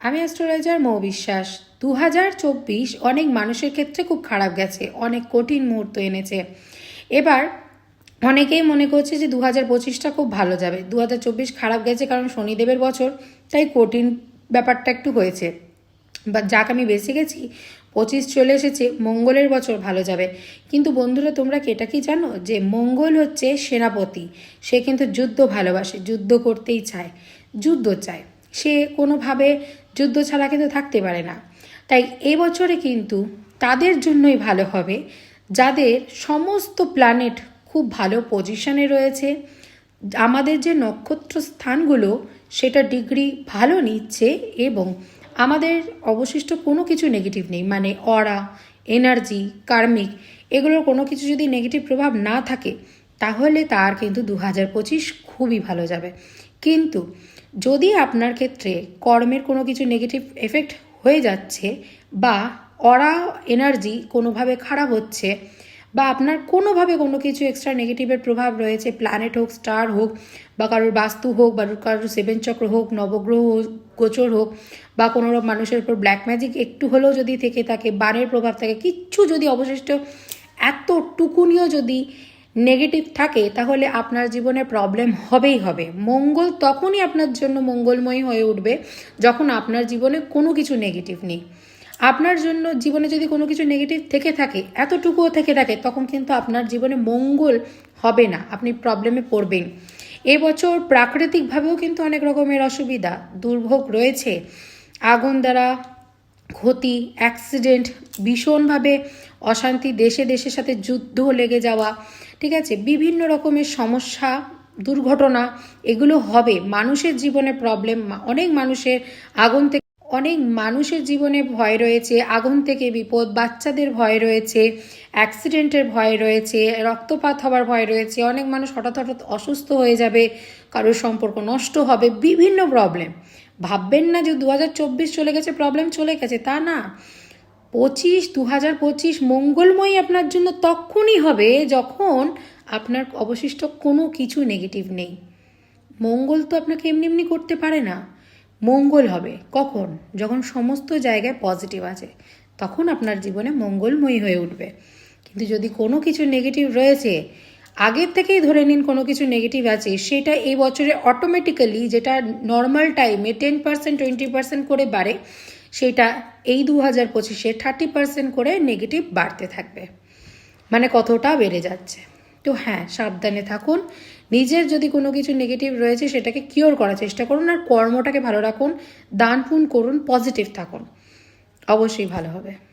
আমি অ্যাস্ট্রোলজার মৌ বিশ্বাস। দু হাজার চব্বিশ অনেক মানুষের ক্ষেত্রে খুব খারাপ গেছে, অনেক কঠিন মুহূর্ত এনেছে। এবার অনেকেই মনে করছে যে দু হাজার পঁচিশটা খুব ভালো যাবে। দু হাজার চব্বিশ খারাপ গেছে কারণ শনিদেবের বছর, তাই কঠিন ব্যাপারটা একটু হয়েছে। বা যাক, আমি বেঁচে গেছি, পঁচিশ চলে এসেছে, মঙ্গলের বছর ভালো যাবে। কিন্তু বন্ধুরা, তোমরা কি এটা কি জানো? যে মঙ্গল হচ্ছে সেনাপতি। সে কিন্তু যুদ্ধ ভালোবাসে, যুদ্ধ করতেই চায়, যুদ্ধ চায়। সে কোনোভাবে যুদ্ধ ছাড়া কিন্তু থাকতে পারে না। তাই এবছরে কিন্তু তাদের জন্যই ভালো হবে, যাদের সমস্ত প্ল্যানেট খুব ভালো পজিশনে রয়েছে। আমাদের যে নক্ষত্র স্থানগুলো, সেটা ডিগ্রি ভালো নিচ্ছে এবং আমাদের অবশিষ্ট কোনো কিছু নেগেটিভ নেই। মানে অরা এনার্জি কার্মিক এগুলোর কোনো কিছু যদি নেগেটিভ প্রভাব না থাকে, তাহলে তার কিন্তু দু হাজার পঁচিশ খুবই ভালো যাবে। কিন্তু যদি আপনার ক্ষেত্রে কর্মের কোনো কিছু নেগেটিভ এফেক্ট হয়ে যাচ্ছে বা অরা এনার্জি কোনোভাবে খারাপ হচ্ছে বা আপনার কোনোভাবে কোনো কিছু এক্সট্রা নেগেটিভের প্রভাব রয়েছে প্ল্যানেট হোক স্টার হোক বা কারোর বাস্তু হোক বা কারোর সেভেন চক্র হোক, নবগ্রহ গোচর হোক বা কোনো মানুষের উপর ব্ল্যাক ম্যাজিক একটু হলেও যদি থেকে থাকে, বানের প্রভাব থাকে, কিচ্ছু যদি অবশিষ্ট এতটুকুনিও যদি নেগেটিভ থাকে, তাহলে আপনার জীবনে প্রবলেম হবেই হবে। মঙ্গল তখনই আপনার জন্য মঙ্গলময়ী হয়ে উঠবে যখন আপনার জীবনে কোনো কিছু নেগেটিভ নেই। আপনার জন্য জীবনে যদি কোনো কিছু নেগেটিভ থেকে থাকে, এতটুকুও থেকে থাকে, তখন কিন্তু আপনার জীবনে মঙ্গল হবে না। আপনি প্রবলেমে পড়বেন। এবছর প্রাকৃতিকভাবেও কিন্তু অনেক রকমের অসুবিধা, দুর্ভোগ রয়েছে। আগুন দ্বারা ক্ষতি অ্যাক্সিডেন্ট ভীষণভাবে অশান্তি, দেশে, দেশের সাথে যুদ্ধ লেগে যাওয়া, ঠিক আছে? বিভিন্ন রকমের সমস্যা, দুর্ঘটনা, এগুলো হবে। মানুষের জীবনে প্রবলেম অনেক মানুষের আগুন থেকে, অনেক মানুষের জীবনে ভয় রয়েছে, আগুন থেকে বিপদ, বাচ্চাদের ভয় রয়েছে অ্যাক্সিডেন্টের ভয় রয়েছে, রক্তপাত হওয়ার ভয় রয়েছে, অনেক মানুষ হঠাৎ হঠাৎ অসুস্থ হয়ে যাবে, কারোর সম্পর্ক নষ্ট হবে, বিভিন্ন প্রবলেম ভাববেন না যে দু হাজার চব্বিশ চলে গেছে প্রবলেম চলে গেছে, তা না। পঁচিশ, দু হাজার পঁচিশ মঙ্গলময় আপনার জন্য তখনই হবে যখন আপনার অবশিষ্ট কোনো কিছু নেগেটিভ নেই। মঙ্গল তো আপনাকে এমনি এমনি করতে পারে না। মঙ্গল হবে। কখন? যখন সমস্ত জায়গায় পজিটিভ আছে। তখন আপনার জীবনে মঙ্গলময়ী হয়ে উঠবে। কিন্তু যদি কোনো কিছু নেগেটিভ রয়েছে, আগের থেকেই ধরে নিন কোনো কিছু নেগেটিভ আছে, সেটা এই বছরে অটোমেটিক্যালি যেটা নর্মাল টাইমে টেন পার্সেন্ট টোয়েন্টি পার্সেন্ট করে বাড়ে সেটা এই দু হাজার পঁচিশে থার্টি পার্সেন্ট করে নেগেটিভ বাড়তে থাকবে। মানে কতটা বেড়ে যাচ্ছে। তো হ্যাঁ সাবধানে থাকুন। নিজের যদি কোনো কিছু নেগেটিভ রয়েছে, সেটাকে কিওর করার চেষ্টা করুন আর কর্মটাকে ভালো রাখুন দান পুন করুন পজিটিভ থাকুন। অবশ্যই ভালো হবে।